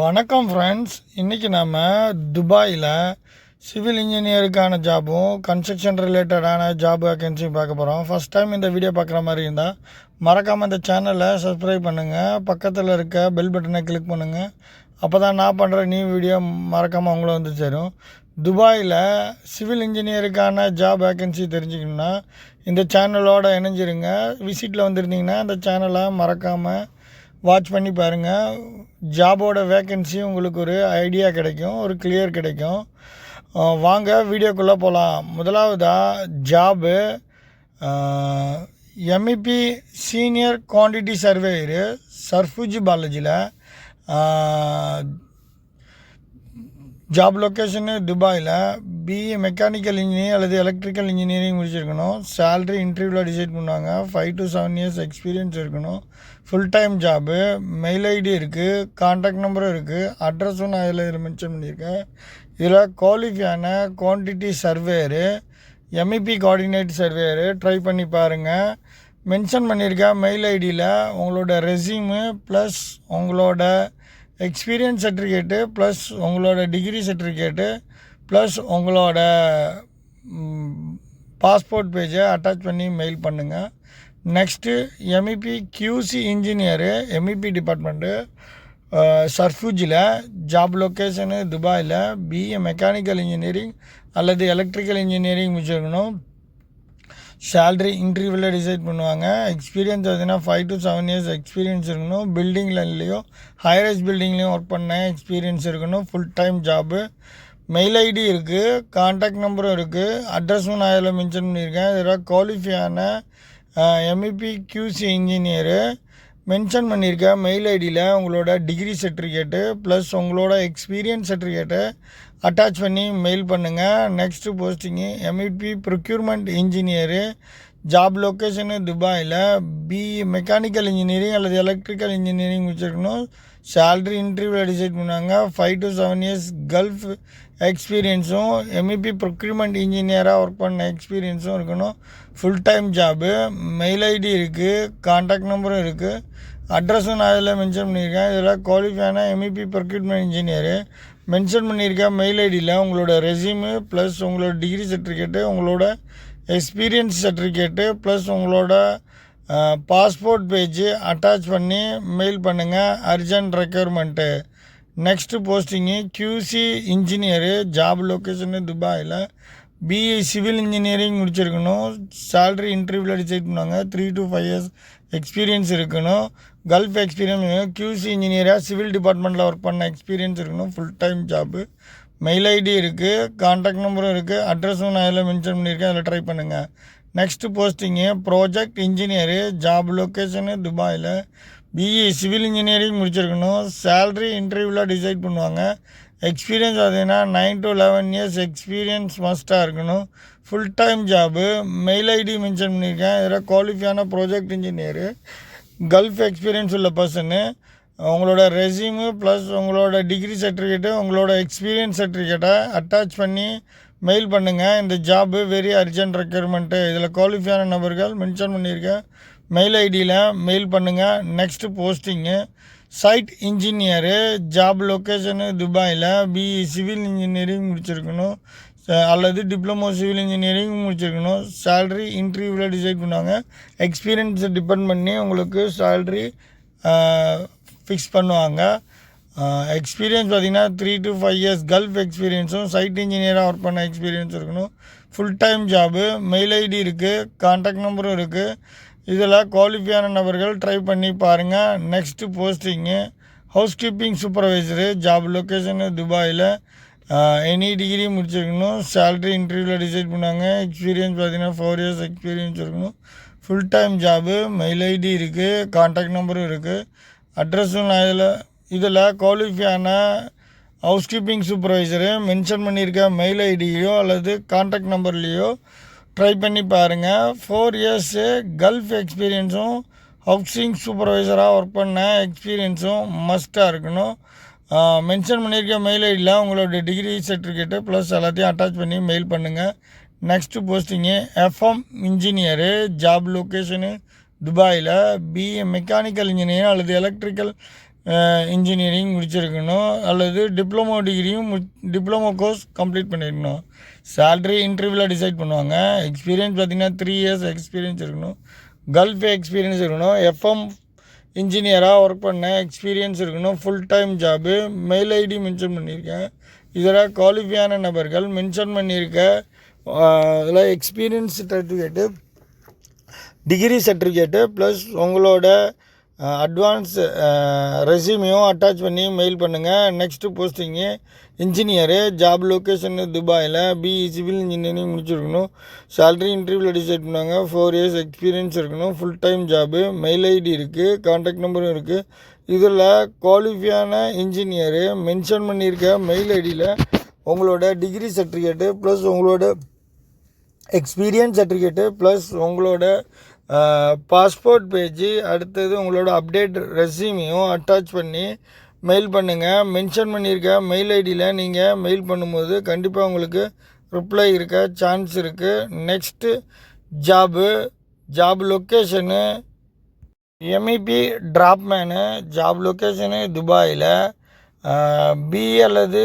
வணக்கம் ஃப்ரெண்ட்ஸ் இன்றைக்கி நம்ம துபாயில் சிவில் இன்ஜினியருக்கான ஜாபும் கன்ஸ்ட்ரக்ஷன் ரிலேட்டடான ஜாப் வேக்கன்சியும் பார்க்க போகிறோம் ஃபஸ்ட் டைம் இந்த வீடியோ பார்க்குற மாதிரி இருந்தால் மறக்காமல் இந்த சேனலை சப்ஸ்கிரைப் பண்ணுங்கள் பக்கத்தில் இருக்க பெல் பட்டனை கிளிக் பண்ணுங்கள் அப்போ தான் நான் பண்ணுற நியூ வீடியோ மறக்காமல் அவங்கள வந்து சேரும். துபாயில் சிவில் இன்ஜினியருக்கான ஜாப் வேக்கன்சி தெரிஞ்சுக்கணுன்னா இந்த சேனலோட இணைஞ்சிருங்க. விசிட்டில் வந்திருந்தீங்கன்னா இந்த சேனலை மறக்காமல் வாட்ச் பண்ணி பாருங்கள் ஜாபோட வேக்கன்சி உங்களுக்கு ஒரு ஐடியா கிடைக்கும் ஒரு கிளியர் கிடைக்கும். வாங்க வீடியோக்குள்ளே போகலாம் முதலாவதாக job MEP senior quantity surveyor சர்ஃபுஜி பாலாஜியில் ஜாப் லொக்கேஷனு துபாயில் பிஇ மெக்கானிக்கல் இன்ஜினியர் அல்லது எலக்ட்ரிக்கல் இன்ஜினியரிங் முடிச்சிருக்கணும். சேல்ரி இன்டர்வியூவில் டிசைட் பண்ணுவாங்க. Five to seven years experience இருக்கணும். Full time job mail ID இருக்குது காண்டாக்ட் நம்பரும் இருக்குது அட்ரஸும் நான் இதில் இதில் மென்ஷன் பண்ணியிருக்கேன். இதில் குவாலிஃபையான quantity surveyor MEP coordinate surveyor try பண்ணி பாருங்கள் மென்ஷன் பண்ணியிருக்கேன் மெயில் ஐடியில் உங்களோட ரெஸ்யூமு ப்ளஸ் உங்களோட எக்ஸ்பீரியன்ஸ் சர்டிஃபிகேட்டு ப்ளஸ் உங்களோட டிகிரி சர்டிஃபிகேட்டு ப்ளஸ் உங்களோட பாஸ்போர்ட் பேஜை அட்டாச் பண்ணி மெயில் பண்ணுங்கள் next MEP QC engineer MEP department சர்ஃபூஜில் job location துபாயில் பிஏ மெக்கானிக்கல் இன்ஜினியரிங் அல்லது எலக்ட்ரிக்கல் இன்ஜினியரிங் முடிச்சிருக்கணும். சேல்ரி இன்டர்வியூவில் டிசைட் பண்ணுவாங்க. எக்ஸ்பீரியன்ஸ் பார்த்தீங்கன்னா five to seven years experience இருக்கணும். பில்டிங்லையோ ஹைரேஸ் பில்டிங்லேயும் ஒர்க் பண்ண எக்ஸ்பீரியன்ஸ் இருக்கணும். Full time job mail ID இருக்குது காண்டாக்ட் நம்பரும் இருக்குது அட்ரஸும் நான் இதில் மென்ஷன் பண்ணியிருக்கேன். இதில் குவாலிஃபையான எம்இபி கியூசி இன்ஜினியரு மென்ஷன் பண்ணியிருக்கேன் மெயில் ஐடியில் உங்களோட டிகிரி சர்டிஃபிகேட்டு ப்ளஸ் உங்களோட எக்ஸ்பீரியன்ஸ் சர்டிஃபிகேட்டை அட்டாச் பண்ணி மெயில் பண்ணுங்கள் next posting MEP procurement engineer job location துபாயில் பி மெக்கானிக்கல் இன்ஜினியரிங் அல்லது எலக்ட்ரிக்கல் இன்ஜினியரிங் வச்சுருக்கணும் சேல்ரி இன்டர்வியூவில் டிசைட் பண்ணாங்க. Five to seven years gulf எக்ஸ்பீரியன்ஸும் MEP procurement இன்ஜினியராக ஒர்க் பண்ண எக்ஸ்பீரியன்ஸும் இருக்கணும். Full time job mail ID இருக்குது காண்டாக்ட் நம்பரும் இருக்குது அட்ரஸும் நான் இதில் மென்ஷன் பண்ணியிருக்கேன். இதில் குவாலிஃபையான எம்இபி ப்ரொக்யூட்மெண்ட் இன்ஜினியரு மென்ஷன் பண்ணியிருக்கேன் மெயில் ஐடியில் உங்களோட ரெஸ்யூமு ப்ளஸ் உங்களோட டிகிரி சர்டிஃபிகேட்டு உங்களோட எக்ஸ்பீரியன்ஸ் சர்டிஃபிகேட்டு ப்ளஸ் உங்களோட பாஸ்போர்ட் பேஜு அட்டாச் பண்ணி மெயில் பண்ணுங்கள் urgent requirement next posting QC engineer job location துபாயில் பிஇ சிவில் இன்ஜினியரிங் முடிச்சிருக்கணும். சேல்ரி இன்டர்வியூவில் டிசைட் பண்ணுவாங்க three to five years experience இருக்கணும். கல்ஃப் எக்ஸ்பீரியன்ஸ் கியூசி இன்ஜினியராக சிவில் டிபார்ட்மெண்ட்டில் ஒர்க் பண்ண எக்ஸ்பீரியன்ஸ் இருக்கணும். Full time job mail ID இருக்குது கான்டாக்ட் நம்பரும் இருக்குது அட்ரஸும் நான் இதில் மென்ஷன் பண்ணியிருக்கேன். அதில் ட்ரை பண்ணுங்கள் next posting project engineer job location துபாயில் பிஇ சிவில் இன்ஜினியரிங் முடிச்சிருக்கணும். சேல்ரி இன்டர்வியூவில் டிசைட் பண்ணுவாங்க. எக்ஸ்பீரியன்ஸ் பார்த்தீங்கன்னா nine to eleven years experience மஸ்ட்டாக இருக்கணும். Full time job mail ID mention பண்ணியிருக்கேன். இதில் குவாலிஃபையான ப்ராஜெக்ட் இன்ஜினியரு கல்ஃப் எக்ஸ்பீரியன்ஸ் உள்ள பர்சனு உங்களோட ரெஸ்யூமு ப்ளஸ் உங்களோட டிகிரி சர்டிஃபிகேட்டு உங்களோட எக்ஸ்பீரியன்ஸ் சர்டிஃபிகேட்டை அட்டாச் பண்ணி மெயில் பண்ணுங்கள் இந்த ஜாபு வெரி அர்ஜென்ட் ரெக்யர்மெண்ட்டு இதில் குவாலிஃபையான நபர்கள் மென்ஷன் பண்ணியிருக்கேன். மெயில் ஐடியில் மெயில் பண்ணுங்கள் next posting site engineer job location துபாயில் பிஇ சிவில் இன்ஜினியரிங் முடிச்சிருக்கணும். அல்லது டிப்ளமோ சிவில் இன்ஜினியரிங் முடிச்சிருக்கணும். சேல்ரி இன்டர்வியூவில் டிசைட் பண்ணுவாங்க எக்ஸ்பீரியன்ஸை டிபெண்ட் பண்ணி உங்களுக்கு சேல்ரி ஃபிக்ஸ் பண்ணுவாங்க. எக்ஸ்பீரியன்ஸ் பார்த்தீங்கன்னா three to five years gulf எக்ஸ்பீரியன்ஸும் site இன்ஜினியராக ஒர்க் பண்ண எக்ஸ்பீரியன்ஸ் இருக்கணும். Full time job mail ID இருக்குது காண்டாக்ட் நம்பரும் இருக்குது இதில் குவாலிஃபையான நபர்கள் ட்ரை பண்ணி பாருங்கள் next posting housekeeping supervisor job location துபாயில் எனி டிகிரி முடிச்சிருக்கணும். சேல்ரி இன்டர்வியூவில் டிசைட் பண்ணாங்க. எக்ஸ்பீரியன்ஸ் பார்த்தீங்கன்னா ஃபோர் இயர்ஸ் எக்ஸ்பீரியன்ஸ் இருக்கணும். Full time job mail ID இருக்குது காண்டாக்ட் நம்பரும் இருக்குது அட்ரஸும் நான் இதில் இதில் குவாலிஃபையான ஹவுஸ் கீப்பிங் சூப்பர்வைசரு மென்ஷன் பண்ணியிருக்க மெயில் ஐடியோ அல்லது காண்டாக்ட் நம்பர்லேயோ ட்ரை பண்ணி பாருங்கள் ஃபோர் இயர்ஸு கல்ஃப் எக்ஸ்பீரியன்ஸும் ஹவுசிங் சூப்பர்வைசராக ஒர்க் பண்ண எக்ஸ்பீரியன்ஸும் மஸ்ட்டாக இருக்கணும். மென்ஷன் பண்ணியிருக்க மெயில் ஐடியில் உங்களோட டிகிரி சர்டிஃபிகேட்டு ப்ளஸ் எல்லாத்தையும் அட்டாச் பண்ணி மெயில் பண்ணுங்கள் next posting FM engineer job location துபாயில் பிஏ மெக்கானிக்கல் இன்ஜினியர் அல்லது எலக்ட்ரிக்கல் இன்ஜினியரிங் முடிச்சிருக்கணும். அல்லது டிப்ளமோ டிகிரியும் டிப்ளமோ கோர்ஸ் கம்ப்ளீட் பண்ணியிருக்கணும் சேல்ரி இன்டர்வியூவில் டிசைட் பண்ணுவாங்க. எக்ஸ்பீரியன்ஸ் பார்த்திங்கன்னா த்ரீ இயர்ஸ் எக்ஸ்பீரியன்ஸ் இருக்கணும். கல்ஃப் எக்ஸ்பீரியன்ஸ் இருக்கணும். எஃப்எம் இன்ஜினியராக ஒர்க் பண்ண எக்ஸ்பீரியன்ஸ் இருக்கணும். Full time job mail ID mention பண்ணியிருக்கேன். இதில் குவாலிஃபையான நபர்கள் மென்ஷன் பண்ணியிருக்க இதில் experience certificate degree certificate plus உங்களோட அட்வான்ஸ் ரெசியூமையும் அட்டாச் பண்ணி மெயில் பண்ணுங்கள் next posting engineer job location துபாயில் பிஇ சிவில் இன்ஜினியரிங் முடிச்சிருக்கணும். சேலரி இன்டர்வியூவில் டிசைட் பண்ணுவாங்க. ஃபோர் இயர்ஸ் எக்ஸ்பீரியன்ஸ் இருக்கணும். Full time job mail ID இருக்குது கான்டாக்ட் நம்பரும் இருக்குது இதில் குவாலிஃபையான இன்ஜினியரு மென்ஷன் பண்ணியிருக்க மெயில் ஐடியில் உங்களோட டிகிரி சர்டிஃபிகேட்டு ப்ளஸ் உங்களோட எக்ஸ்பீரியன்ஸ் சர்டிஃபிகேட்டு ப்ளஸ் உங்களோட பாஸ்போர்ட் பேஜு அடுத்தது உங்களோட அப்டேட் ரெசியூமையும் அட்டாச் பண்ணி மெயில் பண்ணுங்கள் மென்ஷன் பண்ணியிருக்க மெயில் ஐடியில் நீங்கள் மெயில் பண்ணும்போது கண்டிப்பாக உங்களுக்கு ரிப்ளை இருக்க சான்ஸ் இருக்குது next job job location MEP draftsman job location துபாயில் பிஇ அல்லது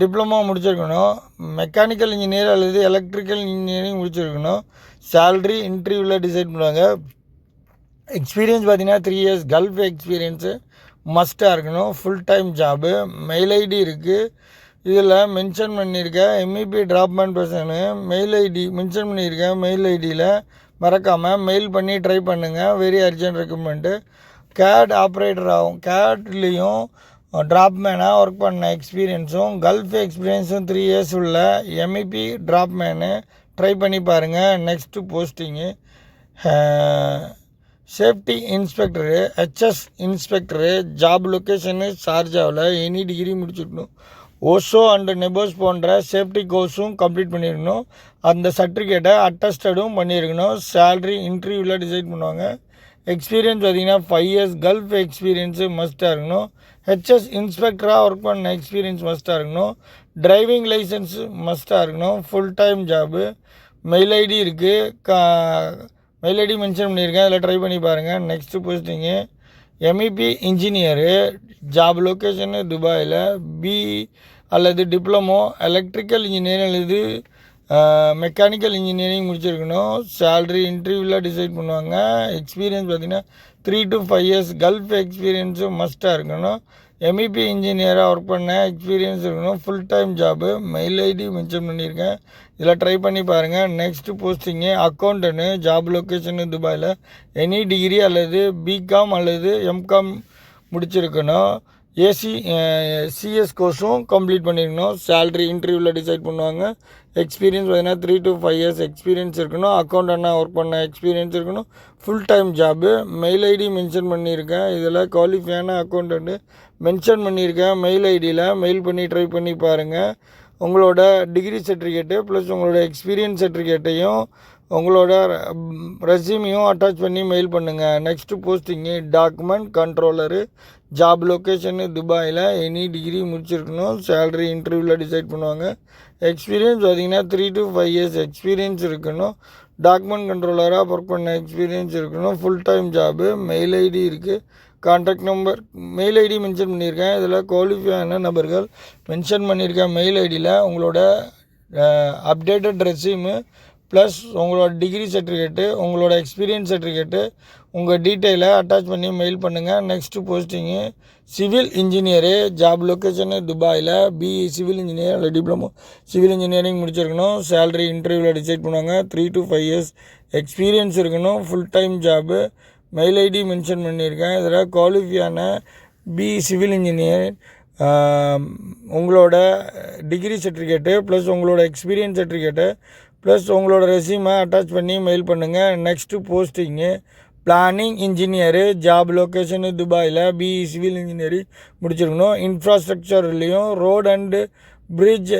டிப்ளமோ முடிச்சிருக்கணும். மெக்கானிக்கல் இன்ஜினியர் அல்லது எலக்ட்ரிக்கல் இன்ஜினியரிங் முடிச்சிருக்கணும். சேல்ரி இன்டர்வியூவில் டிசைட் பண்ணுவாங்க. எக்ஸ்பீரியன்ஸ் பார்த்தீங்கன்னா த்ரீ இயர்ஸ் கல்ஃப் எக்ஸ்பீரியன்ஸு மஸ்ட்டாக இருக்கணும். Full time job mail ID இருக்குது இதில் மென்ஷன் பண்ணியிருக்கேன். MEP draftsman person mail ID mention பண்ணியிருக்கேன். மெயில் ஐடியில் மறக்காமல் மெயில் பண்ணி ட்ரை பண்ணுங்கள் very urgent requirement CAD operator ஆகும். கேட்லேயும் ட்ராப்மேனாக ஒர்க் பண்ண எக்ஸ்பீரியன்ஸும் கல்ஃப் எக்ஸ்பீரியன்ஸும் த்ரீ இயர்ஸ் உள்ள எம்இபி ட்ராப்மேனு ட்ரை பண்ணி பாருங்கள் next posting safety inspector HS inspector job location ஷார்ஜாவில் any degree முடிச்சிடணும். ஓஷோ அண்டு நெபோஸ் போன்ற சேஃப்டி கோர்ஸும் கம்ப்ளீட் பண்ணியிருக்கணும் அந்த சர்டிஃபிகேட்டை அட்டஸ்டடும் பண்ணியிருக்கணும். சேல்ரி இன்டர்வியூவில் டிசைட் பண்ணுவாங்க. எக்ஸ்பீரியன்ஸ் பார்த்திங்கன்னா ஃபைவ் இயர்ஸ் கல்ஃப் எக்ஸ்பீரியன்ஸு மஸ்ட்டாக இருக்கணும். ஹெச்எஸ் இன்ஸ்பெக்டராக ஒர்க் பண்ண எக்ஸ்பீரியன்ஸ் மஸ்ட்டாக இருக்கணும். டிரைவிங் லைசன்ஸு மஸ்ட்டாக இருக்கணும். Full time job mail ID இருக்குது கா மெயில் ஐடி மென்ஷன் பண்ணியிருக்கேன். அதில் ட்ரை பண்ணி பாருங்கள் next posting MEP engineer job location துபாயில். பி அல்லது டிப்ளமோ எலக்ட்ரிக்கல் இன்ஜினியரிங் அல்லது மெக்கானிக்கல் இன்ஜினியரிங் முடிச்சிருக்கணும். சேல்ரி இன்டர்வியூவில் டிசைட் பண்ணுவாங்க. எக்ஸ்பீரியன்ஸ் பார்த்திங்கன்னா three to five years Gulf எக்ஸ்பீரியன்ஸும் மஸ்ட்டாக இருக்கணும். எம்இபி இன்ஜினியராக ஒர்க் பண்ண எக்ஸ்பீரியன்ஸ் இருக்கணும். Full time job mail ID mention பண்ணியிருக்கேன். இதில் ட்ரை பண்ணி பாருங்கள் நெக்ஸ்ட்டு போஸ்டிங்கு அக்கௌண்ட்டுன்னு ஜாப் லொக்கேஷனு துபாயில் எனி டிகிரி அல்லது பிகாம் அல்லது எம்காம் முடிச்சிருக்கணும். ஏசி சிஎஸ் கோர்ஸும் கம்ப்ளீட் பண்ணியிருக்கணும் சேல்ரி இன்டர்வியூவில் டிசைட் பண்ணுவாங்க. எக்ஸ்பீரியன்ஸ் பார்த்தீங்கன்னா three to five years experience இருக்கணும். அக்கௌண்டனாக ஒர்க் பண்ண எக்ஸ்பீரியன்ஸ் இருக்கணும். Full time job mail ID mention பண்ணியிருக்கேன். இதில் குவாலிஃபையான அக்கௌண்டன்ட்டு மென்ஷன் பண்ணியிருக்கேன். மெயில் ஐடியில் மெயில் பண்ணி ட்ரை பண்ணி பாருங்கள் உங்களோட டிகிரி சர்டிஃபிகேட்டு ப்ளஸ் உங்களோட எக்ஸ்பீரியன்ஸ் சர்டிஃபிகேட்டையும் உங்களோட ரெசியூமையும் அட்டாச் பண்ணி மெயில் பண்ணுங்கள் next posting document controller job location துபாயில் எனி டிகிரி முடிச்சிருக்கணும். சேலரி இன்டர்வியூவில் டிசைட் பண்ணுவாங்க. எக்ஸ்பீரியன்ஸ் பார்த்திங்கன்னா three to five years experience இருக்கணும். டாக்குமெண்ட் கண்ட்ரோலராக ஒர்க் பண்ண எக்ஸ்பீரியன்ஸ் இருக்கணும். Full time job mail ID இருக்குது contact number mail ID mention பண்ணியிருக்கேன். இதில் குவாலிஃபையான நபர்கள் மென்ஷன் பண்ணியிருக்கேன் மெயில் ஐடியில் உங்களோட அப்டேட்டட் ரெசியூமு ப்ளஸ் உங்களோட டிகிரி சர்டிஃபிகேட்டு உங்களோட எக்ஸ்பீரியன்ஸ் சர்டிஃபிகேட்டு உங்கள் டீட்டெயிலை அட்டாச் பண்ணி மெயில் பண்ணுங்கள் next posting civil engineer job location துபாயில் பிஇ சிவில் இன்ஜினியர் இல்லை டிப்ளமோ சிவில் இன்ஜினியரிங் முடிச்சிருக்கணும். சேலரி இன்டர்வியூவில் டிசைட் பண்ணுவாங்க. Three to five years experience இருக்கணும். Full time job mail ID mention பண்ணியிருக்கேன். இதில் குவாலிஃபியான பி சிவில் இன்ஜினியர் உங்களோட டிகிரி சர்டிஃபிகேட்டு ப்ளஸ் உங்களோட எக்ஸ்பீரியன்ஸ் சர்டிஃபிகேட்டு ப்ளஸ் உங்களோட ரெசியூமை அட்டாச் பண்ணி மெயில் பண்ணுங்கள் next posting planning engineer job location துபாயில் பிஇ சிவில் இன்ஜினியரிங் முடிச்சிருக்கணும். இன்ஃப்ராஸ்ட்ரக்சர்லேயும் ரோட் அண்டு பிரிட்ஜ்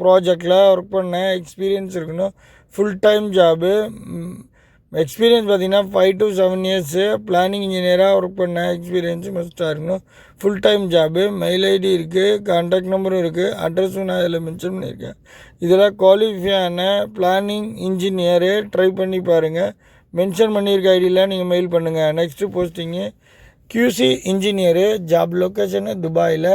ப்ராஜெக்டில் ஒர்க் பண்ண எக்ஸ்பீரியன்ஸ் இருக்கணும். ஃபுல் டைம் ஜாபு எக்ஸ்பீரியன்ஸ் பார்த்தீங்கன்னா five to seven years planning இன்ஜினியராக ஒர்க் பண்ண எக்ஸ்பீரியன்ஸு மஸ்ட்டாக இருக்கணும். Full time job mail ID இருக்குது கான்டாக்ட் நம்பரும் இருக்குது அட்ரஸும் நான் இதில் மென்ஷன் பண்ணியிருக்கேன். இதில் குவாலிஃபையான பிளானிங் இன்ஜினியரு ட்ரை பண்ணி பாருங்கள் மென்ஷன் பண்ணியிருக்க ஐடியில் நீங்கள் மெயில் பண்ணுங்கள் next posting QC engineer job location துபாயில்.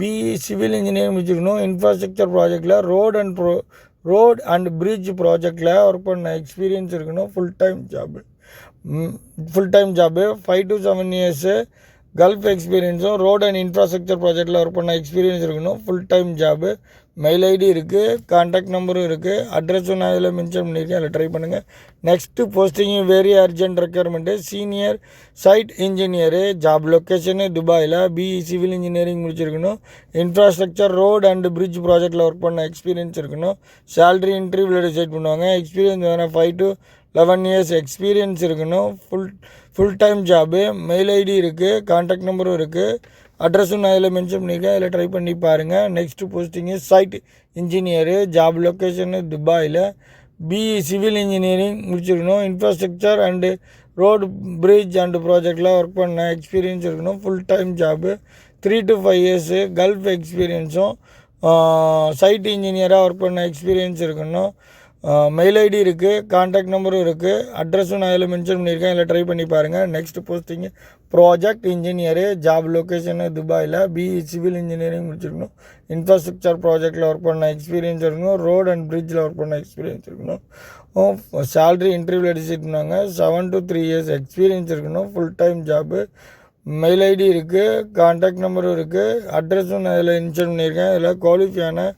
பிஇ சிவில் இன்ஜினியரிங் முடிச்சிருக்கணும். இன்ஃப்ராஸ்ட்ரக்சர் ப்ராஜெக்டில் road and pro road and bridge ப்ராஜெக்டில் ஒர்க் பண்ண எக்ஸ்பீரியன்ஸ் இருக்கணும். Full time job full time job five to seven years Gulf எக்ஸ்பீரியன்ஸும் road and infrastructure ப்ராஜெக்டில் work பண்ண experience இருக்கணும். Full time job mail ID இருக்குது contact நம்பரும் இருக்குது அட்ரஸும் நான் இதில் மென்ஷன் பண்ணியிருக்கேன் அதில் ட்ரை பண்ணுங்கள் next posting very urgent requirement senior site engineer job location துபாயில் பிஇ சிவில் இன்ஜினியரிங் முடிச்சிருக்கணும். இன்ஃப்ராஸ்ட்ரக்சர் ரோடு அண்ட் பிரிட்ஜ் ப்ராஜெக்டில் ஒர்க் பண்ண எக்ஸ்பீரியன்ஸ் இருக்கணும். சேல்ரி இன்டர்வியூவில் டிசைட் பண்ணுவாங்க. எக்ஸ்பீரியன்ஸ் வேணால் five to eleven years experience இருக்கணும் full full time job mail ID இருக்குது கான்டாக்ட் நம்பரும் இருக்குது அட்ரஸும் நான் இதில் மென்ஷன் பண்ணியிருக்கேன் அதில் ட்ரை பண்ணி பாருங்கள் next posting site engineer job location துபாயில். பிஇ சிவில் இன்ஜினியரிங் முடிச்சிருக்கணும். Infrastructure and road bridge and ப்ராஜெக்டில் ஒர்க் பண்ண எக்ஸ்பீரியன்ஸ் இருக்கணும். Full time job three to five years Gulf எக்ஸ்பீரியன்ஸும் site இன்ஜினியராக ஒர்க் பண்ண எக்ஸ்பீரியன்ஸ் இருக்கணும். மெயில் ஐடி இருக்குது கான்டாக்ட் நம்பரும் இருக்குது அட்ரஸும் நான் இதில் மென்ஷன் பண்ணியிருக்கேன் இதில் ட்ரை பண்ணி பாருங்கள் next posting project engineer job location துபாயில் பிஇ சிவில் இன்ஜினியரிங் முடிச்சிருக்கணும். இன்ஃப்ராஸ்ட்ரக்சர் ப்ராஜெக்டில் ஒர்க் பண்ண எக்ஸ்பீரியன்ஸ் இருக்கணும். ரோட் அண்ட் பிரிட்ஜில் ஒர்க் பண்ண எக்ஸ்பீரியன்ஸ் இருக்கணும். சேல்ரி இன்டர்வியூவில் டிசைட் பண்ணாங்க. Seven to three years experience இருக்கணும். Full time job mail ID இருக்குது கான்டாக்ட் நம்பரும் இருக்குது அட்ரஸும் நான் இதில் மென்ஷன் பண்ணியிருக்கேன். இதில் குவாலிஃபையான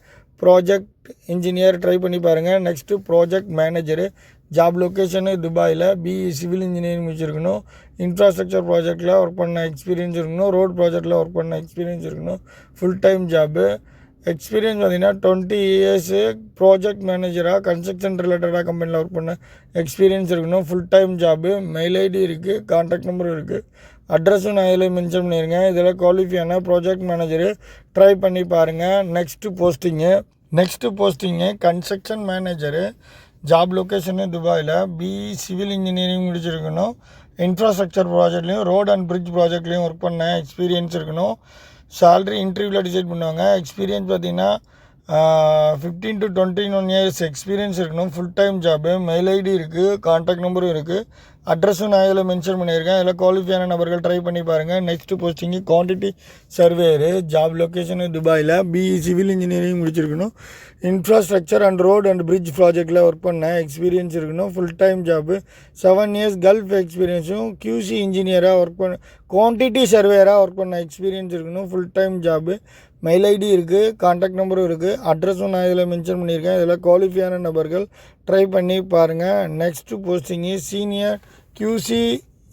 ப்ராஜெக்ட் இன்ஜினியர் ட்ரை பண்ணி பாருங்கள் next project manager job location துபாயில் பிஇ சிவில் இன்ஜினியரிங் முடிச்சிருக்கணும். இன்ஃப்ராஸ்ட்ரக்சர் ப்ராஜெக்டில் ஒர்க் பண்ண எக்ஸ்பீரியன்ஸ் இருக்கணும். ரோட் ப்ராஜெக்டில் ஒர்க் பண்ண எக்ஸ்பீரியன்ஸ் இருக்கணும். ஃபுல் டைம் ஜாபு எக்ஸ்பீரியன்ஸ் பார்த்தீங்கன்னா டுவெண்ட்டி இயர்ஸு ப்ராஜெக்ட் மேனேஜராக கன்ஸ்ட்ரக்ஷன் ரிலேட்டடாக கம்பெனியில் ஒர்க் பண்ண எக்ஸ்பீரியன்ஸ் இருக்கணும். Full time job mail ID இருக்குது கான்டாக்ட் நம்பரும் இருக்குது அட்ரஸும் நான் இதில் மென்ஷன் பண்ணியிருக்கேன். இதில் குவாலிஃபையான ப்ராஜெக்ட் மேனேஜரு ட்ரை பண்ணி பாருங்கள் next posting next posting construction manager job location துபாயில் பிஇ சிவில் இன்ஜினியரிங் முடிச்சிருக்கணும். இன்ஃப்ராஸ்ட்ரக்சர் ப்ராஜெக்ட்லேயும் ரோட் அண்ட் பிரிட்ஜ் ப்ராஜெக்ட்லேயும் ஒர்க் பண்ண எக்ஸ்பீரியன்ஸ் இருக்கணும். சேல்ரி இன்டர்வியூவில் டிசைட் பண்ணுவாங்க. எக்ஸ்பீரியன்ஸ் பார்த்தீங்கன்னா fifteen to twenty one years experience இருக்கணும். Full time job mail ID இருக்குது காண்டாக்ட் நம்பரும் இருக்குது அட்ரஸும் நான் இதில் மென்ஷன் பண்ணியிருக்கேன். இதில் குவாலிஃபையான நபர்கள் ட்ரை பண்ணி பாருங்கள் next posting quantity surveyor job location துபாயில். பிஇ சிவில் இன்ஜினியரிங் முடிச்சிருக்கணும். Infrastructure and road and bridge ப்ராஜெக்டில் ஒர்க் பண்ண எக்ஸ்பீரியன்ஸ் இருக்கணும். Full time job seven years Gulf எக்ஸ்பீரியன்ஸும் QC இன்ஜினியராக ஒர்க் பண்ண குவான்டிட்டி சர்வேயராக ஒர்க் பண்ண எக்ஸ்பீரியன்ஸ் இருக்கணும். Full time job mail ID இருக்குது காண்டாக்ட் நம்பரும் இருக்குது அட்ரஸும் நான் இதில் மென்ஷன் பண்ணியிருக்கேன். இதில் குவாலிஃபையான நபர்கள் ட்ரை பண்ணி பாருங்கள் next posting senior QC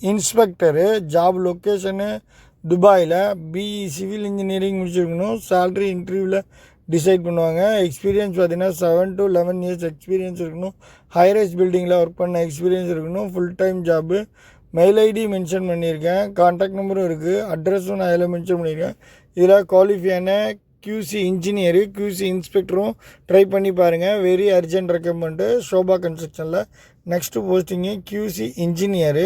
inspector job location துபாயில் பிஇ சிவில் இன்ஜினியரிங் முடிச்சிருக்கணும். சேல்ரி இன்டர்வியூவில் டிசைட் பண்ணுவாங்க. எக்ஸ்பீரியன்ஸ் பார்த்தீங்கன்னா seven to eleven years experience இருக்கணும். ஹைரைஸ் பில்டிங்கில் ஒர்க் பண்ண எக்ஸ்பீரியன்ஸ் இருக்கணும். Full time job mail ID mention பண்ணியிருக்கேன். காண்டாக்ட் நம்பரும் இருக்குது அட்ரஸும் நான் இதில் மென்ஷன் பண்ணியிருக்கேன். இதில் குவாலிஃபையான கியூசி இன்ஜினியரு கியூசி இன்ஸ்பெக்டரும் ட்ரை பண்ணி பாருங்கள் very urgent requirement Sobha கன்ஸ்ட்ரக்ஷனில் next posting QC engineer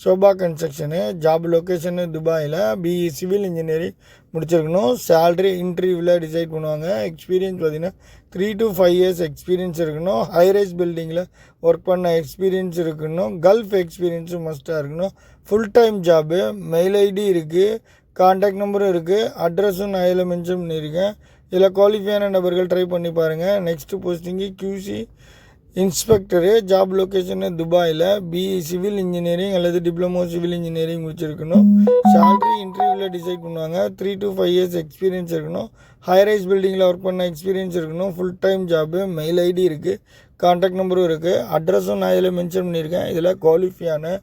Sobha construction job location துபாயில் பிஇ சிவில் இன்ஜினியரிங் முடிச்சிருக்கணும். சேல்ரி இன்டர்வியூவில் டிசைட் பண்ணுவாங்க. எக்ஸ்பீரியன்ஸ் பார்த்தீங்கன்னா three to five years experience இருக்கணும். ஹைரைஸ் பில்டிங்கில் ஒர்க் பண்ண எக்ஸ்பீரியன்ஸ் இருக்கணும். கல்ஃப் எக்ஸ்பீரியன்ஸும் மஸ்ட்டாக இருக்கணும். Full time job mail ID இருக்குது காண்டாக்ட் நம்பரும் இருக்குது அட்ரஸும் நான் இதில் மென்ஷன் பண்ணியிருக்கேன் இதில் குவாலிஃபையான நபர்கள் ட்ரை பண்ணி பாருங்கள் next posting QC inspector job location துபாயில். பிஇ சிவில் இன்ஜினியரிங் அல்லது டிப்ளமோ சிவில் இன்ஜினியரிங் முடிச்சிருக்கணும். சேலரி இன்டர்வியூவில் டிசைட் பண்ணுவாங்க. Three to five years experience இருக்கணும். ஹைரைஸ் பில்டிங்கில் ஒர்க் பண்ண எக்ஸ்பீரியன்ஸ் இருக்கணும். Full time job mail ID இருக்குது கான்டாக்ட் நம்பரும் இருக்குது அட்ரஸும் நான் இதில் மென்ஷன் பண்ணியிருக்கேன் இதில் குவாலிஃபியான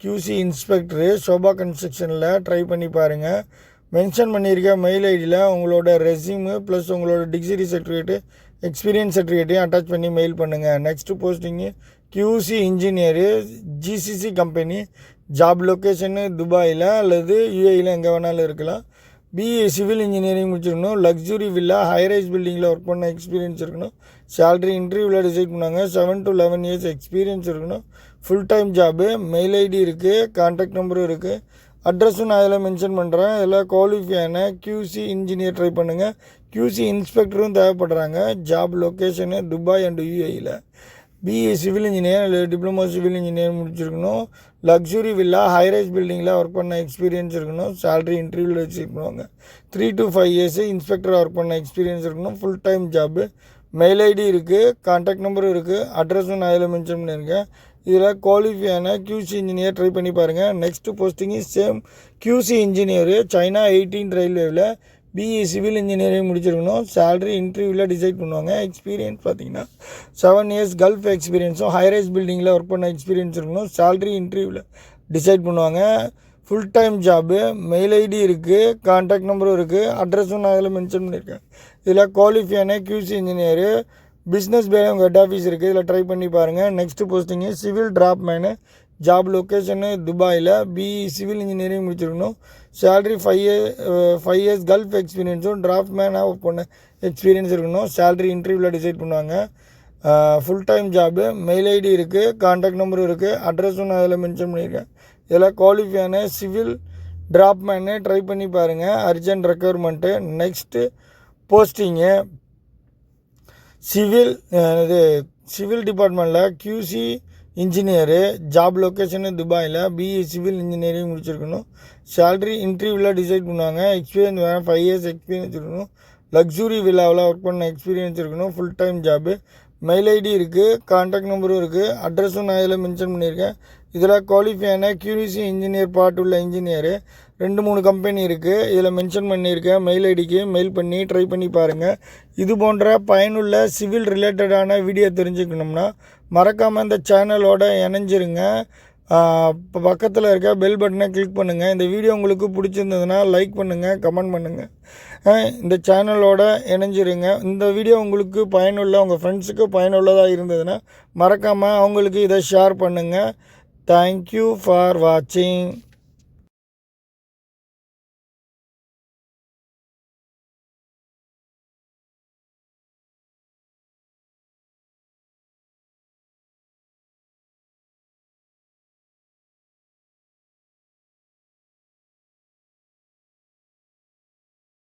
கியூசி இன்ஸ்பெக்டரு சோபா கன்ஸ்ட்ரக்ஷனில் ட்ரை பண்ணி பாருங்கள் மென்ஷன் பண்ணியிருக்க மெயில் ஐடியில் உங்களோட ரெஸ்யூமு ப்ளஸ் உங்களோட டிகிரி சர்டிஃபிகேட்டு எக்ஸ்பீரியன்ஸ் சர்டிஃபிகேட்டையும் அட்டாச் பண்ணி மெயில் பண்ணுங்கள் next posting QC engineer GCC company job location துபாயில் அல்லது யூஏயில் எங்கே வேணாலும் இருக்கலாம். பிஏ சிவில் இன்ஜினியரிங் முடிச்சிருக்கணும். லக்ஸுரி வில்லா ஹைரைஸ் பில்டிங்கில் ஒர்க் பண்ண எக்ஸ்பீரியன்ஸ் இருக்கணும். சேல்ரி இன்டர்வியூவில் டிசைட் பண்ணாங்க. Seven to eleven years experience இருக்கணும். Full time job mail ID இருக்குது கான்டாக்ட் நம்பரும் இருக்குது அட்ரஸும் நான் இதில் மென்ஷன் பண்ணுறேன் இதில் குவாலிஃபையான கியூசி இன்ஜினியர் ட்ரை பண்ணுங்கள் கியூசி இன்ஸ்பெக்டரும் தேவைப்படுறாங்க. ஜாப் லொக்கேஷனு துபாய் அண்ட் யூஏயில் பிஏ சிவில் இன்ஜினியர் இல்லை டிப்ளமோ சிவில் இன்ஜினியர் முடிச்சிருக்கணும். லக்ஸுரி வில்லா ஹைரைஸ் பில்டிங்கில் ஒர்க் பண்ண எக்ஸ்பீரியன்ஸ் இருக்கணும். சேலரி இன்டர்வியூவில் வச்சு பண்ணுவாங்க. த்ரீ டு ஃபைவ் இயர்ஸு இன்ஸ்பெக்டராக ஒர்க் பண்ண எக்ஸ்பீரியன்ஸ் இருக்கணும். Full time job mail ID இருக்குது கான்டாக்ட் நம்பரும் இருக்குது அட்ரஸும் நான் இதில் மென்ஷன் பண்ணியிருக்கேன். இதில் குவாலிஃபையான கியூசி இன்ஜினியர் ட்ரை பண்ணி பாருங்கள் next posting same QC engineer China eighteen ரயில்வேவில் BE civil engineering முடிச்சிருக்கணும். சேலரி இன்டர்வியூவில் டிசைட் பண்ணுவாங்க. எக்ஸ்பீரியன்ஸ் பார்த்தீங்கன்னா செவன் இயர்ஸ் கல்ஃப் எக்ஸ்பீரியன்ஸும் ஹைரைஸ் பில்டிங்கில் ஒர்க் பண்ண எக்ஸ்பீரியன்ஸ் இருக்கணும். சேலரி இன்டர்வியூவில் டிசைட் பண்ணுவாங்க. Full time job mail ID இருக்குது கான்டாக்ட் நம்பரும் இருக்குது அட்ரஸும் நான் இதில் மென்ஷன் பண்ணியிருக்கேன். இதில் குவாலிஃபியான கியூசி இன்ஜினியரு பிஸ்னஸ் பேரும் ஹெட் ஆஃபீஸ் இருக்குது இதில் ட்ரை பண்ணி பாருங்கள் next posting civil draft man job location துபாயில் பிஇ சிவில் இன்ஜினியரிங் முடிச்சிருக்கணும். Salary five year five years Gulf எக்ஸ்பீரியன்ஸும் draft மேனாக ஒர்க் பண்ண எக்ஸ்பீரியன்ஸ் இருக்கணும். சேலரி இன்டர்வியூவில் டிசைட் பண்ணுவாங்க. Full time job mail ID இருக்குது கான்டாக்ட் நம்பரும் இருக்குது அட்ரஸும் நான் அதில் மென்ஷன் பண்ணியிருக்கேன். இதில் குவாலிஃபையான சிவில் டிராப் மேனு ட்ரை பண்ணி பாருங்கள் urgent requirement next posting civil இது சிவில் டிபார்ட்மெண்ட்டில் கியூசி இன்ஜினியரு ஜாப் லொக்கேஷனு துபாயில் பிஇ சிவில் இன்ஜினியரிங் முடிச்சிருக்கணும். சேல்ரி இன்டர்வியூவில் டிசைட் பண்ணுவாங்க எக்ஸ்பீரியன்ஸ் வேணும் ஃபைவ் இயர்ஸ் எக்ஸ்பீரியன்ஸ் இருக்கணும் லக்ஸுரி விழாவில் ஒர்க் பண்ண எக்ஸ்பீரியன்ஸ் இருக்கணும் full time job mail ID இருக்குது கான்டாக்ட் நம்பரும் இருக்குது அட்ரஸும் நான் இதில் மென்ஷன் பண்ணியிருக்கேன். இதில் குவாலிஃபையான கியூரிசி இன்ஜினியர் பார்ட் உள்ள இன்ஜினியரு ரெண்டு மூணு கம்பெனி இருக்குது இதில் மென்ஷன் பண்ணியிருக்கேன். மெயில் ஐடிக்கு மெயில் பண்ணி ட்ரை பண்ணி பாருங்கள் இது போன்ற பயனுள்ள சிவில் ரிலேட்டடான வீடியோ தெரிஞ்சுக்கணும்னா மறக்காமல் இந்த சேனலோட இணைஞ்சிருங்க. இப்போ பக்கத்தில் இருக்க பெல் பட்டனை கிளிக் பண்ணுங்கள் இந்த வீடியோ உங்களுக்கு பிடிச்சிருந்ததுன்னா லைக் பண்ணுங்கள் கமெண்ட் பண்ணுங்கள் இந்த சேனலோட இணைஞ்சிருங்க. இந்த வீடியோ உங்களுக்கு பயனுள்ள உங்கள் ஃப்ரெண்ட்ஸுக்கு பயனுள்ளதாக இருந்ததுன்னா மறக்காமல் அவங்களுக்கு இதை ஷேர் பண்ணுங்கள் தேங்க்யூ ஃபார் வாட்சிங்